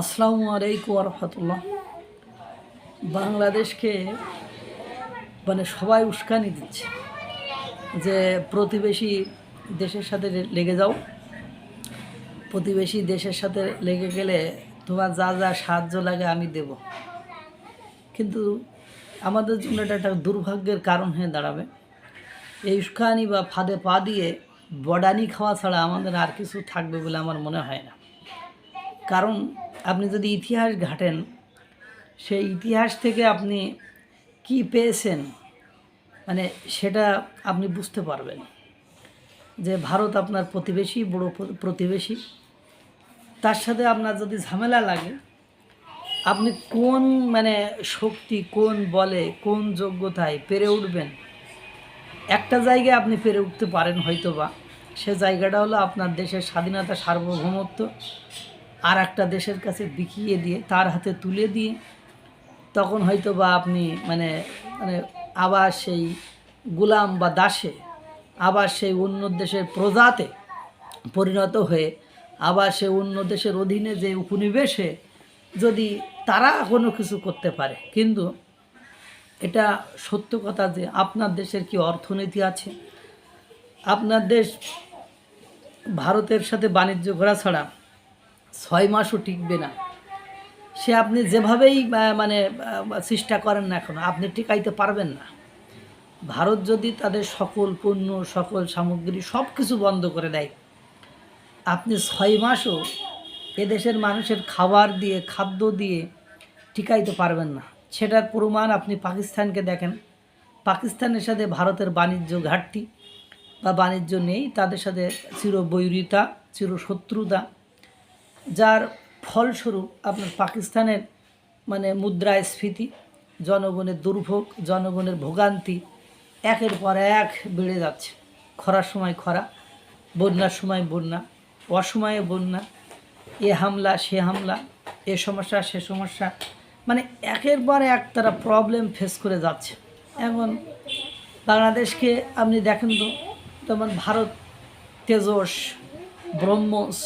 আসসালামু আলাইকুম রহমতুল্লাহ বাংলাদেশকে মানে সবাই উস্কানি দিচ্ছে যে প্রতিবেশী দেশের সাথে লেগে যাও। প্রতিবেশী দেশের সাথে লেগে গেলে তোমার যা যা সাহায্য লাগে আমি দেব। কিন্তু আমাদের জন্য এটা একটা দুর্ভাগ্যের কারণ হয়ে দাঁড়াবে। এই উস্কানি বা ফাঁদে পা দিয়ে বডানি খাওয়া ছাড়া আমাদের আর কিছু থাকবে বলে আমার মনে হয় না। কারণ আপনি যদি ইতিহাস ঘাটেন, সেই ইতিহাস থেকে আপনি কি পেয়েছেন? মানে সেটা আপনি বুঝতে পারবেন। যে ভারত আপনার প্রতিবেশী, বড় প্রতিবেশী। তার সাথে আপনার যদি ঝামেলা লাগে, আপনি কোন মানে শক্তি, কোন বলে, কোন যোগ্যতায় পেরে উঠবেন? একটা জায়গায় আপনি পেরে উঠতে পারেন হয়তো বা সে জায়গাটা হলো আপনার দেশের স্বাধীনতা সার্বভৌমত্ব। আর একটা দেশের কাছে বিকিয়ে দিয়ে, তার হাতে তুলে দিয়ে, তখন হয়তো বা আপনি মানে মানে আবার সেই গোলাম বা দাসে, আবার সেই অন্য দেশের প্রজাতে পরিণত হয়ে, আবার সে অন্য দেশের অধীনে যে উপনিবেশে যদি তারা কোনো কিছু করতে পারে। কিন্তু এটা সত্য কথা যে আপনার দেশের কি অর্থনীতি আছে? আপনার দেশ ভারতের সাথে বাণিজ্য করা ছাড়া ছয় মাসও টিকবে না। সে আপনি যেভাবেই মানে চেষ্টা করেন না এখন আপনি টিকাইতে পারবেন না। ভারত যদি তাদের সকল পণ্য, সকল সামগ্রী সব কিছু বন্ধ করে দেয়, আপনি ছয় মাসও এদেশের মানুষের খাবার দিয়ে, খাদ্য দিয়ে টিকাইতে পারবেন না। সেটার প্রমাণ আপনি পাকিস্তানকে দেখেন। পাকিস্তানের সাথে ভারতের বাণিজ্য ঘাটতি বা বাণিজ্য নেই, তাদের সাথে চিরবৈরিতা, চিরশত্রুতা। যার ফলস্বরূপ আপনার পাকিস্তানের মানে মুদ্রাস্ফীতি, জনগণের দুর্ভোগ, জনগণের ভোগান্তি একের পর এক বেড়ে যাচ্ছে। খরার সময় খরা, বন্যার সময় বন্যা, অসময়ে বন্যা, এ হামলা, সে হামলা, এ সমস্যা, সে সমস্যা মানে একের পর এক তারা প্রবলেম ফেস করে যাচ্ছে। এখন বাংলাদেশকে আপনি দেখেন তো, যেমন ভারত তেজস, ব্রহ্মস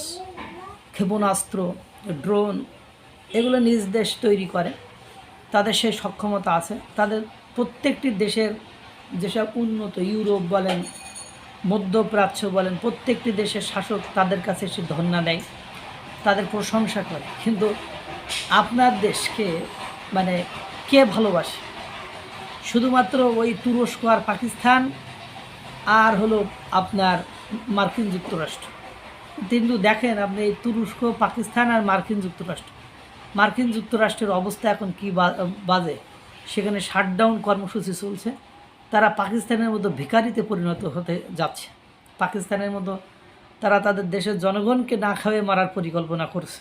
ক্ষেপণাস্ত্র, ড্রোন এগুলো নিজ দেশ তৈরি করে। তাদের সেই সক্ষমতা আছে। তাদের প্রত্যেকটি দেশের যেসব উন্নত ইউরোপ বলেন, মধ্যপ্রাচ্য বলেন, প্রত্যেকটি দেশের শাসক তাদের কাছে সে ধন্যা দেয়, তাদের প্রশংসা করে। কিন্তু আপনার দেশকে মানে কে ভালোবাসে? শুধুমাত্র ওই তুরস্ক আর পাকিস্তান, আর হলো আপনার মার্কিন যুক্তরাষ্ট্র। কিন্তু দেখেন আপনি তুরস্ক, পাকিস্তান আর মার্কিন যুক্তরাষ্ট্র। মার্কিন যুক্তরাষ্ট্রের অবস্থা এখন কী বাজে? সেখানে শাটডাউন কর্মসূচি চলছে। তারা পাকিস্তানের মতো ভিখারিতে পরিণত হতে যাচ্ছে। পাকিস্তানের মতো তারা তাদের দেশের জনগণকে না খাওয়ে মারার পরিকল্পনা করছে।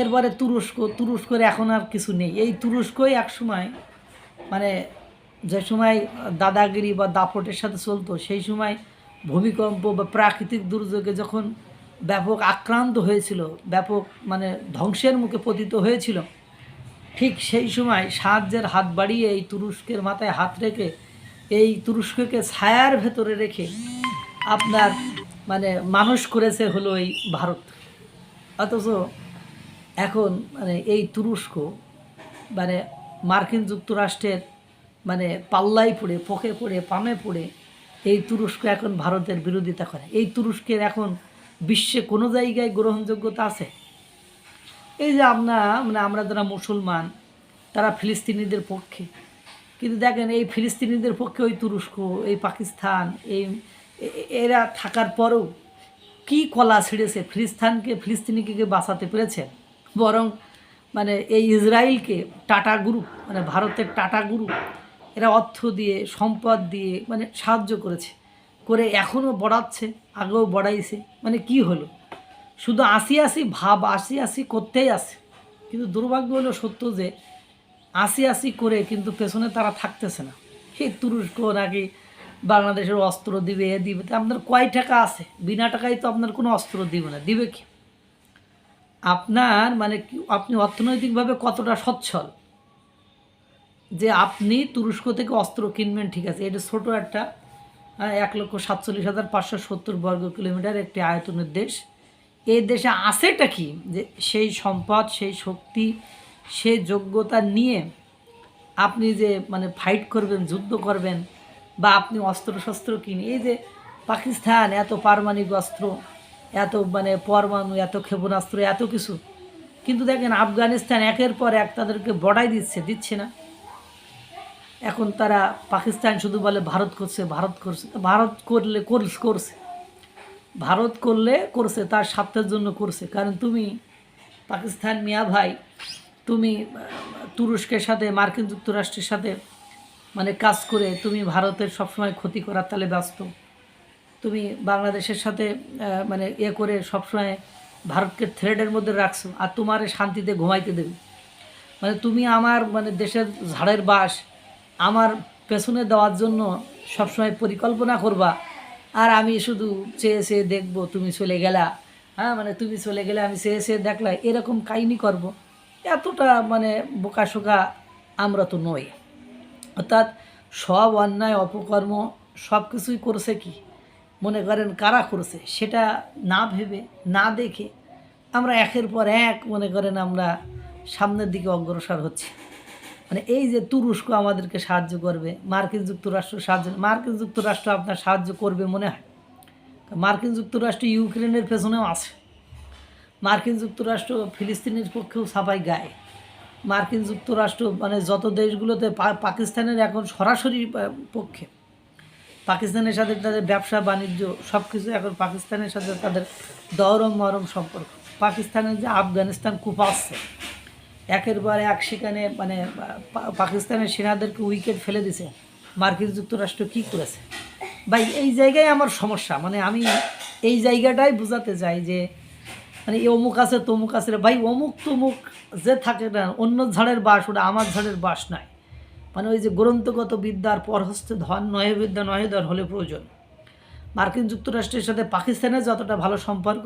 এরপরে তুরস্ক, তুরস্কের এখন আর কিছু নেই। এই তুরস্কই একসময় মানে যে সময় দাদাগিরি বা দাপটের সাথে চলতো, সেই সময় ভূমিকম্প বা প্রাকৃতিক দুর্যোগে যখন ব্যাপক আক্রান্ত হয়েছিল, ব্যাপক মানে ধ্বংসের মুখে পতিত হয়েছিল, ঠিক সেই সময় সাহায্যের হাত বাড়িয়ে এই তুরস্কের মাথায় হাত রেখে এই তুরস্ককে ছায়ার ভেতরে রেখে আপনার মানে মানুষ করেছে হলো এই ভারত। অথচ এখন মানে এই তুরস্ক মানে মার্কিন যুক্তরাষ্ট্রের মানে পাল্লাই পড়ে, পকে পড়ে, পামে পড়ে এই তুরস্ক এখন ভারতের বিরোধিতা করে। এই তুরস্কের এখন বিশ্বে কোনো জায়গায় গ্রহণযোগ্যতা আছে? এই যে আমরা মানে আমরা যারা মুসলমান, তারা ফিলিস্তিনিদের পক্ষে। কিন্তু দেখেন, এই ফিলিস্তিনিদের পক্ষে ওই তুরস্ক, এই পাকিস্তান, এই এরা থাকার পরেও কি কলা ছিঁড়েছে? ফিলিস্তানকে, ফিলিস্তিনিকে বাঁচাতে পেরেছে? বরং মানে এই ইসরায়েলকে টাটা গ্রুপ মানে ভারতের টাটা গ্রুপ এরা অর্থ দিয়ে, সম্পদ দিয়ে মানে সাহায্য করেছে। করে এখনও বড়াচ্ছে, আগেও বড়াইছে। মানে কি হলো? শুধু আসি আসি ভাব, আসি আসি করতেই আসে। কিন্তু দুর্ভাগ্য হলো সত্য যে, আসি আসি করে কিন্তু পেছনে তারা থাকতেছে না। এই তুরস্ক নাকি বাংলাদেশের অস্ত্র দিবে, এ দিবে আপনার কয় টাকা আছে? বিনা টাকায় তো আপনার কোনো অস্ত্র দিবে না, দিবে কি? আপনার মানে আপনি অর্থনৈতিকভাবে কতটা সচ্ছল? যে আপনি তুরস্ক থেকে অস্ত্র কিনবেন, ঠিক আছে? এটা ছোটো একটা এক লক্ষ সাতচল্লিশ হাজার পাঁচশো সত্তর বর্গ কিলোমিটার একটি আয়তনের দেশ। এই দেশে আছেটা কি? যে সেই সম্পদ, সেই শক্তি সেই যোগ্যতা নিয়ে আপনি যে মানে ফাইট করবেন, যুদ্ধ করবেন, বা আপনি অস্ত্র শস্ত্র কিনে, এই যে পাকিস্তান এত পারমাণবিক অস্ত্র, এত মানে পরমাণু, এত ক্ষেপণাস্ত্র, এত কিছু। কিন্তু দেখেন, আফগানিস্তান একের পর এক তাদেরকে বড়াই দিচ্ছে দিচ্ছে না। এখন তারা পাকিস্তান শুধু বলে ভারত করছে ভারত করছে, ভারত করলে করছে ভারত করলে করছে, তার স্বার্থের জন্য করছে। কারণ তুমি পাকিস্তান মিয়া ভাই, তুমি তুরস্কের সাথে, মার্কিন যুক্তরাষ্ট্রের সাথে মানে কাজ করে তুমি ভারতের সবসময় ক্ষতি করার তালে ব্যস্ত। তুমি বাংলাদেশের সাথে মানে এ করে সবসময় ভারতকে থ্রেডের মধ্যে রাখছো, আর তোমার শান্তিতে ঘুমাইতে দেবে। মানে তুমি আমার মানে দেশের ঝাড়ের বাস আমার পেছনে দেওয়ার জন্য সবসময় পরিকল্পনা করবা। আর আমি শুধু চেয়ে চেয়ে দেখব, তুমি চলে গেলা। হ্যাঁ মানে তুমি চলে গেলে আমি চেয়ে চেয়ে দেখলা, এরকম কাহিনি করব। এতটা মানে বোকাশোকা আমরা তো নই। অর্থাৎ সব অন্যায়, অপকর্ম সব কিছুই করছে কি? মনে করেন কারা করছে? সেটা না ভেবে, না দেখে আমরা একের পর এক মনে করেন আমরা সামনের দিকে অগ্রসর হচ্ছি। মানে এই যে তুরস্ক আমাদেরকে সাহায্য করবে, মার্কিন যুক্তরাষ্ট্র সাহায্য, মার্কিন যুক্তরাষ্ট্র আপনার সাহায্য করবে মনে হয়। মার্কিন যুক্তরাষ্ট্র ইউক্রেনের পেছনেও আছে। মার্কিন যুক্তরাষ্ট্র ফিলিস্তিনের পক্ষেও সাফাই গায়। মার্কিন যুক্তরাষ্ট্র মানে যত দেশগুলোতে পাকিস্তানের এখন সরাসরি পক্ষে, পাকিস্তানের সাথে তাদের ব্যবসা, বাণিজ্য সব কিছু এখন পাকিস্তানের সাথে তাদের দরম মরম সম্পর্ক। পাকিস্তানের যে আফগানিস্তান কূপ আসছে একের পর এক সেখানে মানে পাকিস্তানের সেনাদেরকে উইকেট ফেলে দিছে। মার্কিন যুক্তরাষ্ট্র কি করেছে? ভাই, এই জায়গায় আমার সমস্যা। মানে আমি এই জায়গাটাই বোঝাতে চাই যে মানে অমুক আছে, তমুক আছে। ভাই, অমুক তমুক যে থাকে না, অন্য ঝাড়ের বাস ওটা আমার ঝাড়ের বাস নয় মানে ওই যে গ্রন্থগত বিদ্যার পরহস্তে ধন, নয় বিদ্যা, নয় ধন হলে প্রয়োজন। মার্কিন যুক্তরাষ্ট্রের সাথে পাকিস্তানের যতটা ভালো সম্পর্ক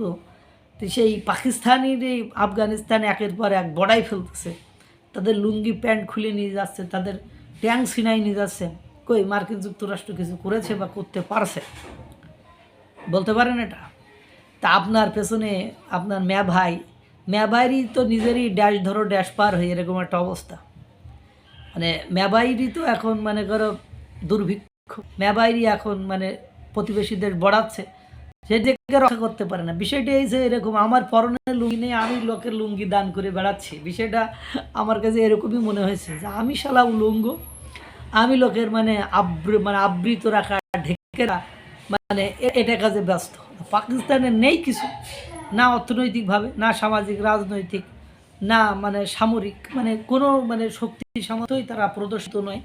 তো সেই পাকিস্তানির এই আফগানিস্তান একের পর এক বড়াই ফেলতেছে। তাদের লুঙ্গি, প্যান্ট খুলে নিয়ে যাচ্ছে, তাদের ট্যাঙ্ক সিনাই নিয়ে যাচ্ছে। কই, মার্কিন যুক্তরাষ্ট্র কিছু করেছে বা করতে পারছে? বলতে পারেন এটা? তা আপনার পেছনে আপনার ম্যা ভাই, ম্যা ভাইরই তো নিজেরই ড্যাশ ধরো, ড্যাশ পার হয়ে এরকম একটা অবস্থা। মানে ম্যাবাইরই তো এখন মানে করো দুর্ভিক্ষ। ম্যাবাইরই এখন মানে প্রতিবেশীদের বড়াচ্ছে। সেটাকে রক্ষা করতে পারে না। বিষয়টা এই যে এরকম আমার পরনের লুঙ্গি নেই আমি লোকের লুঙ্গি দান করে বেড়াচ্ছি। বিষয়টা আমার কাছে এরকমই মনে হয়েছে যে আমি শালা উলঙ্গ, আমি লোকের মানে আবৃ মানে আবৃত রাখা ঢেকে মানে এটা কাজে ব্যস্ত। পাকিস্তানের নেই কিছু, না অর্থনৈতিকভাবে, না সামাজিক, রাজনৈতিক, না মানে সামরিক মানে কোনো মানে শক্তি সামর্থ্যই তারা প্রদর্শিত নয়।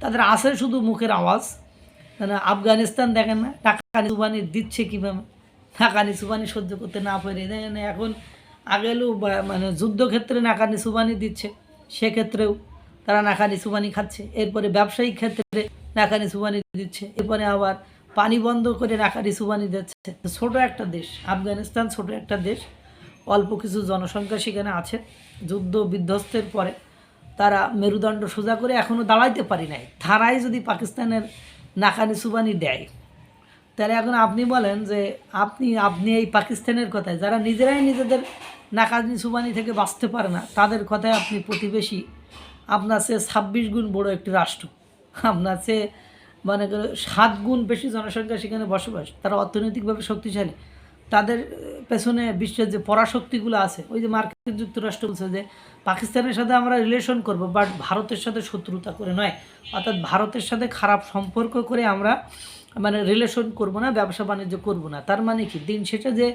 তাদের আছে শুধু মুখের আওয়াজ আফগানিস্তান দেখেন না টাকা নিসুবানি দিচ্ছে কীভাবে? টাকা সুবানি সহ্য করতে না পারে। দেখেন এখন আগেলেও মানে যুদ্ধক্ষেত্রে নাকানি সুবানি দিচ্ছে, সেক্ষেত্রেও তারা নাকানি সুবানি খাচ্ছে। এরপরে ব্যবসায়িক ক্ষেত্রে নাকানি সুবানি দিচ্ছে, এরপরে আবার পানি বন্ধ করে নাকানি সুবানি দিচ্ছে। ছোট একটা দেশ, আফগানিস্তান ছোট একটা দেশ, অল্প কিছু জনসংখ্যা সেখানে আছে। যুদ্ধ বিধ্বস্তের পরে তারা মেরুদণ্ড সোজা করে এখনও দাঁড়াইতে পারি নাই। থানায় যদি পাকিস্তানের নাকানি সুবানি দেয়। তাহলে এখন আপনি বলেন যে আপনি আপনি এই পাকিস্তানের কথায়, যারা নিজেরাই নিজেদের নাকানি সুবানি থেকে বাঁচতে পারে না, তাদের কথায় আপনি প্রতিবেশী, আপনার সে ছাব্বিশ গুণ বড় একটি রাষ্ট্র। আপনার সে মানে সাত গুণ বেশি জনসংখ্যা সেখানে বসবাস, তারা অর্থনৈতিকভাবে শক্তিশালী। তাদের পেছনে বিশ্বের যে পরাশক্তিগুলো আছে, ওই যে মার্কিন যুক্তরাষ্ট্র বলছে যে পাকিস্তানের সাথে আমরা রিলেশন করব বাট ভারতের সাথে শত্রুতা করে নয়। অর্থাৎ ভারতের সাথে খারাপ সম্পর্ক করে আমরা মানে রিলেশন করব না, ব্যবসা বাণিজ্য করব না। তার মানে কি? দিন শেষে যে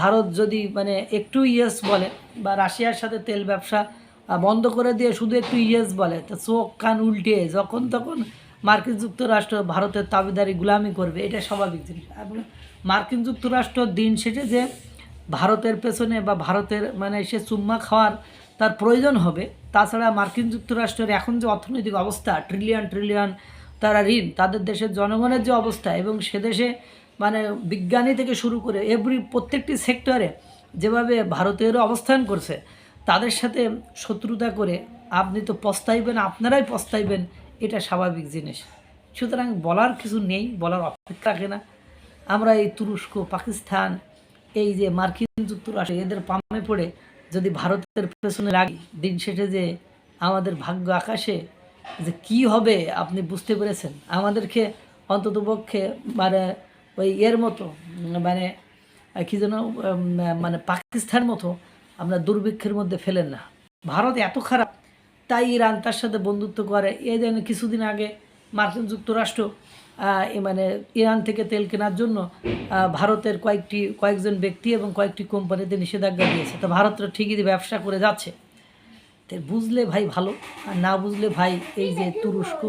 ভারত যদি মানে একটু ইয়েস বলে, বা রাশিয়ার সাথে তেল ব্যবসা বন্ধ করে দিয়ে শুধু একটু ইয়েস বলে, তো চোখ কান উল্টে যখন তখন মার্কিন যুক্তরাষ্ট্র ভারতের তাবেদারি গুলামি করবে, এটা স্বাভাবিক জিনিস। মার্কিন যুক্তরাষ্ট্র দিন শেষে যে ভারতের পেছনে বা ভারতের মানে সে চুম্মা খাওয়ার তার প্রয়োজন হবে, তাছাড়া মার্কিন যুক্তরাষ্ট্রের এখন যে অর্থনৈতিক অবস্থা ট্রিলিয়ন ট্রিলিয়ন তারা ঋণ, তাদের দেশের জনগণের যে অবস্থা এবং সে দেশে মানে বিজ্ঞানী থেকে শুরু করে এভরি প্রত্যেকটি সেক্টরে যেভাবে ভারতেরও অবস্থান করছে, তাদের সাথে শত্রুতা করে আপনি তো পস্তাইবেন, আপনারাই পস্তাইবেন, এটা স্বাভাবিক জিনিস। সুতরাং বলার কিছু নেই, বলার অপেক্ষা রাখে না। আমরা এই তুরস্ক, পাকিস্তান, এই যে মার্কিন যুক্তরাষ্ট্র, এদের পামে পড়ে যদি ভারতের পেছনে লাগি, দিন শেষে যে আমাদের ভাগ্য আকাশে যে কি হবে আপনি বুঝতে পেরেছেন? আমাদেরকে অন্ততপক্ষে মানে ওই এর মতো মানে কি যেন মানে পাকিস্তান মতো আমরা দুর্ভিক্ষের মধ্যে ফেলেন না। ভারত এত খারাপ, তাই ইরান তার সাথে বন্ধুত্ব করে। এ যেন কিছুদিন আগে মার্কিন যুক্তরাষ্ট্র মানে ইরান থেকে তেল কেনার জন্য ভারতের কয়েকটি, কয়েকজন ব্যক্তি এবং কয়েকটি কোম্পানিতে নিষেধাজ্ঞা দিয়েছে। তো ভারত তো ঠিকই ব্যবসা করে যাচ্ছে। তো বুঝলে ভাই ভালো, আর না বুঝলে ভাই এই যে তুরস্ক,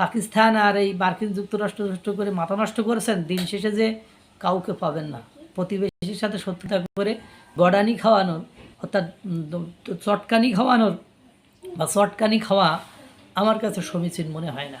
পাকিস্তান আর এই মার্কিন যুক্তরাষ্ট্র নষ্ট করে মাথা নষ্ট করেছেন, দিন শেষে যে কাউকে পাবেন না। প্রতিবেশীর সাথে শত্রুতা করে গড়ানি খাওয়ানোর অর্থাৎ চটকানি খাওয়ানোর বা চটকানি খাওয়া আমার কাছে সমীচীন মনে হয় না।